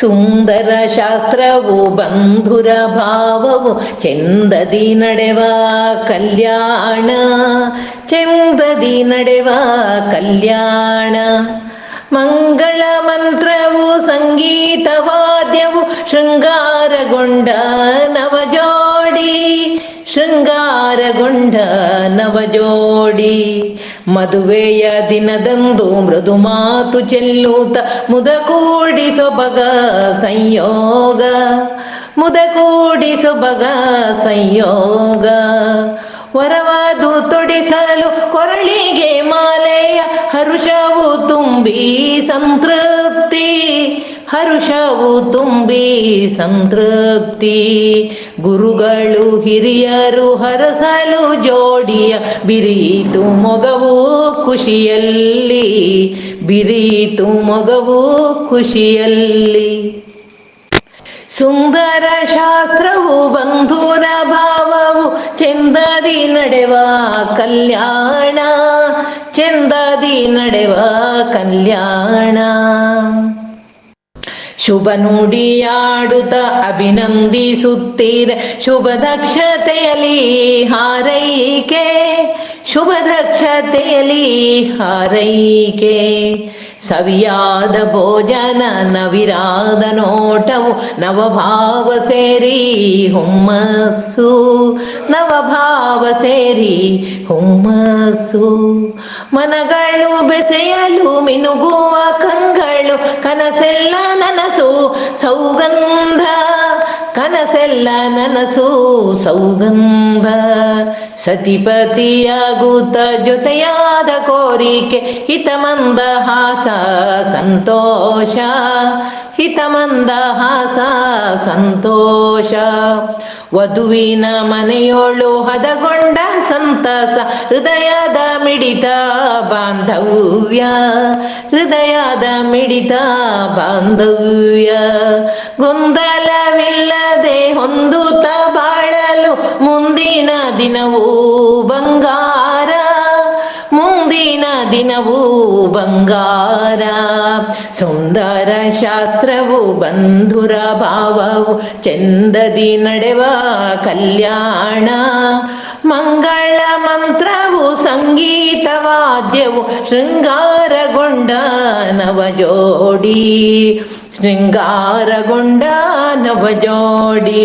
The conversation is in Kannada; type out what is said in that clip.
ಸುಂದರ ಶಾಸ್ತ್ರವು ಬಂಧುರ ಭಾವವು ಚೆಂದದಿ ನಡೆವ ಕಲ್ಯಾಣ ಚೆಂದದಿ ನಡೆವ ಕಲ್ಯಾಣ ಮಂಗಳ ಮಂತ್ರವು ಸಂಗೀತ ವಾದ್ಯವು ಶೃಂಗಾರಗೊಂಡ ನವಜೋಡಿ ಶೃಂಗಾರಗೊಂಡ ನವಜೋಡಿ. ಮದುವೆಯ ದಿನದಂದು ಮೃದು ಮಾತು ಚೆಲ್ಲುತ್ತ ಮುದಕೂಡಿ ಸೊಬಗ ಸಂಯೋಗ. ಮುದಕೂಡಿ ಸೊಬಗ ಸಂಯೋಗ. ವರವಾದು ತೊಡಿಸಲು ಕೊರಳಿಗೆ ಮಾಲೆಯ ಹರುಷವು ತುಂಬಿ ಸಂತೃಪ್ತಿ. ಹರುಷವು ತುಂಬಿ ಸಂತೃಪ್ತಿ. ಗುರುಗಳು ಹಿರಿಯರು ಹರಸಲು ಜೋಡಿಯ ಬಿರಿಯಿತು ಮೊಗವು ಖುಷಿಯಲ್ಲಿ. ಬಿರಿಯಿತು ಮೊಗವು ಖುಷಿಯಲ್ಲಿ. ಸುಂದರ ಶಾಸ್ತ್ರವು ಬಂಧುರ ಭಾವವು ಚೆಂದದಿ ನಡೆವ ಕಲ್ಯಾಣ. ಚೆಂದದಿ ನಡೆವ ಕಲ್ಯಾಣ. ಶುಭ ನುಡಿಯಾಡುತ್ತ ಅಭಿನಂದಿಸುತ್ತೀರ. ಶುಭ ದಕ್ಷತೆಯಲ್ಲಿ ಹಾರೈಕೆ. ಶುಭ ದಕ್ಷತೆಯಲ್ಲಿ ಹಾರೈಕೆ. ಸವಿಯಾದ ಭೋಜನ ನವಿರಾದ ನೋಟವು ನವಭಾವ ಸೇರಿ ಹುಮ್ಮಸ್ಸು ನವಭಾವ ಸೇರಿ ಹುಮ್ಮಸ್ಸು ಮನಗಳು ಬೆಸೆಯಲು ಮಿನುಗುವ ಕಂಗಳು ಕನಸೆಲ್ಲ ನನಸು ಸೌಗಂಧ ಕನಸೆಲ್ಲ ನನಸು ಸೌಗಂಧ ಸತಿಪತಿಯಾಗುತ್ತ ಜೊತೆಯಾದ ಕೋರಿಕೆ, ಹಿತಮಂದ ಹಾಸ, ಸಂತೋಷ. ಹಿತಮಂದ ಹಾಸ, ಸಂತೋಷ. ವಧುವಿನ ಮನೆಯೋಳು ಹದಗೊಂಡ ಸಂತಸ, ಹೃದಯದ ಮಿಡಿತ ಬಾಂಧವ್ಯ. ಹೃದಯದ ಮಿಡಿತ ಬಾಂಧವ್ಯ. ಗೊಂದಲವಿಲ್ಲದೆ ಹೊಂದುತ್ತ ಮುಂದಿನ ದಿನವೂ ಬಂಗಾರ, ಮುಂದಿನ ದಿನವೂ ಬಂಗಾರ. ಸುಂದರ ಶಾಸ್ತ್ರವು ಬಂಧುರ ಭಾವವು, ಚಂದದಿ ನಡೆವ ಕಲ್ಯಾಣ. ಮಂಗಳ ಮಂತ್ರವು ಸಂಗೀತ ವಾದ್ಯವು, ಶೃಂಗಾರಗೊಂಡ ನವಜೋಡಿ. ಶೃಂಗಾರಗೊಂಡ ನವಜೋಡಿ.